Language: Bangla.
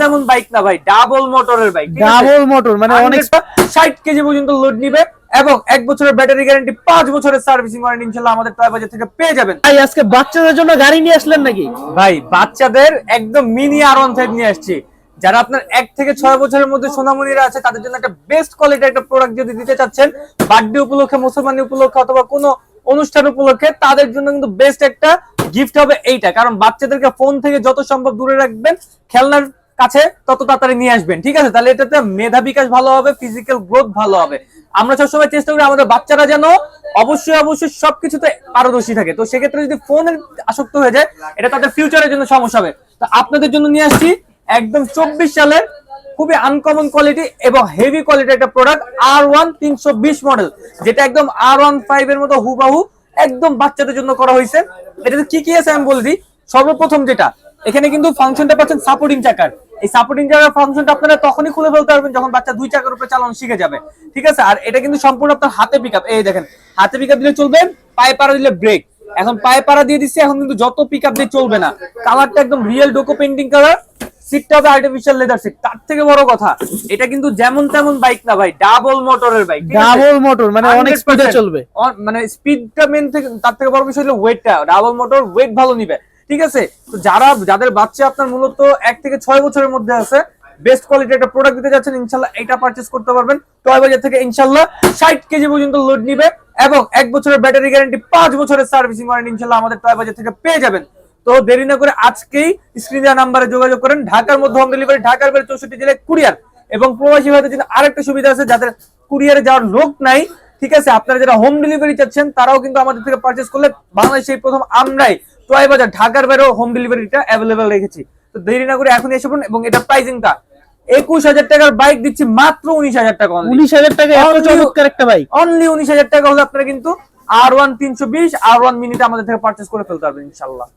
তেমন বাইক না ভাই ডাবল মোটরের বাইক ডাবল মোটর মানে অনেক ষাট কেজি পর্যন্ত লোড নিবে এবং এক বছরের ব্যাটারি গ্যারান্টি পাঁচ বছরের সার্ভিসিং ওয়ারেন্টি আমাদের টয় বাজার থেকে পেয়ে যাবেন। ভাই আজকে বাচ্চাদের জন্য গাড়ি নিয়ে আসলেন নাকি? ভাই বাচ্চাদের একদম মিনি আর ওয়ান ফাইভ নিয়ে আসছি। যারা আপনার এক থেকে ছয় বছরের মধ্যে সোনামণিরা আছে তাদের জন্য একটা বেস্ট কোয়ালিটির একটা প্রোডাক্ট যদি দিতে চাচ্ছেন বার্থডে উপলক্ষে মুসলমানি উপলক্ষে অথবা কোনো অনুষ্ঠান উপলক্ষে তাদের জন্য কিন্তু বেস্ট একটা গিফট হবে এইটা। কারণ বাচ্চাদেরকে ফোন থেকে যত সম্ভব দূরে রাখবেন খেলনার কাছে, তত তাড়াতাড়ি নিয়ে আসবেন। ঠিক আছে? তাহলে এটাতে মেধা বিকাশ ভালো হবে ফিজিক্যাল গ্রোথ ভালো হবে। আমরা সবসময় চেষ্টা করি আমাদের বাচ্চারা যেন অবশ্যই অবশ্যই সবকিছুতে পারদর্শী থাকে। তো সেক্ষেত্রে যদি ফোনের আসক্ত হয়ে যায়, এটা তাদের ফিউচারের জন্য সমস্যা হবে। তো আপনাদের জন্য নিয়ে আসছি একদম চব্বিশ সালের খুবই আনকমন কোয়ালিটি এবং হেভি কোয়ালিটির একটা প্রোডাক্ট আর ওয়ান তিনশো বিশ মডেল যেটা একদম আর ওয়ান ফাইভ এর মতো হুবাহু একদম বাচ্চাদের জন্য করা হয়েছে। এটাতে কি কি আছে আমি বলে দিই। সর্বপ্রথম যেটা, এখানে কিন্তু ফাংশনটা পাচ্ছেন সাপোর্টিং চাকার এই সাপোর্টিং ফাংশনটা আপনারা তখনই খুলে ফেলতে পারবেন যখন বাচ্চা দুই চাকার উপরে চালানো শিখে যাবে। ঠিক আছে? আর এটা কিন্তু সম্পূর্ণ আপনার হাতে পিক এই দেখেন হাতে পিক দিলে পায়ে পাড়া দিলে ব্রেক এখন পায়ে পাড়া দিয়ে দিচ্ছে এখন কিন্তু যত পিক দিয়ে চলবে না। কালারটা একদম রিয়েল ডোকো পেন্টিং কালার সিটটা হবে আর্টিফিশিয়াল লেদার সিট তার থেকে বড় কথা এটা কিন্তু যেমন তেমন বাইক না ভাই ডাবল মোটরের বাইক ডাবল মোটর মানে অনেক স্পিডে চলবে। মানে স্পিডটা মেন থেকে তার থেকে বড় বিষয় হলো ওয়েটটা ডাবল মোটর ওয়েট ভালো নিবে। ঠিক আছে? তো যারা, যাদের বাচ্চা আপনার মূলত এক থেকে ছয় বছরের মধ্যে আছে বেস্ট কোয়ালিটি একটা প্রোডাক্ট দিতে যাচ্ছেন, ইনশাল্লাহ এটা পারচেস করতে পারবেন। টয় বাজার থেকে ইনশাল্লাহ ষাট কেজি পর্যন্ত লোড নিবে এবং এক বছরের ব্যাটারি গ্যারান্টি পাঁচ বছরের সার্ভিসিং ওয়ারেন্টি ইনশাল্লাহ আমাদের টয় বাজার থেকে পেয়ে যাবেন। তো দেরি না করে আজকেই স্ক্রিন দেওয়া নাম্বারে যোগাযোগ করেন। ঢাকার মধ্যে হোম ডেলিভারি ঢাকার বাইরে চৌষট্টি জেলায় কুরিয়ার এবং প্রবাসী ভাইদের জন্য আরেকটা সুবিধা আছে, যাদের কুরিয়ারে যাওয়ার লোক নাই, ঠিক আছে? আপনারা যারা হোম ডেলিভারি চাচ্ছেন, তারাও কিন্তু আমাদের থেকে পারচেস করলে বাংলাদেশে প্রথম আমরাই টয় বাজার ঢাকার বাইরেও হোম ডেলিভারিটা অ্যাভেলেবেল রেখেছি। তো দেরি না করে এখন এসে পড়ুন এবং এটা প্রাইসিংটা একুশ হাজার টাকার বাইক দিচ্ছি মাত্র উনিশ হাজার টাকা উনিশ হাজার টাকা এত চমৎকার একটা বাইক অনলি উনিশ হাজার টাকা হলে আপনারা কিন্তু আর ওয়ান তিনশো বিশ আর ওয়ান মিনিটে আমাদের থেকে পার্চেস করে ফেলতে পারবেন ইনশাল্লাহ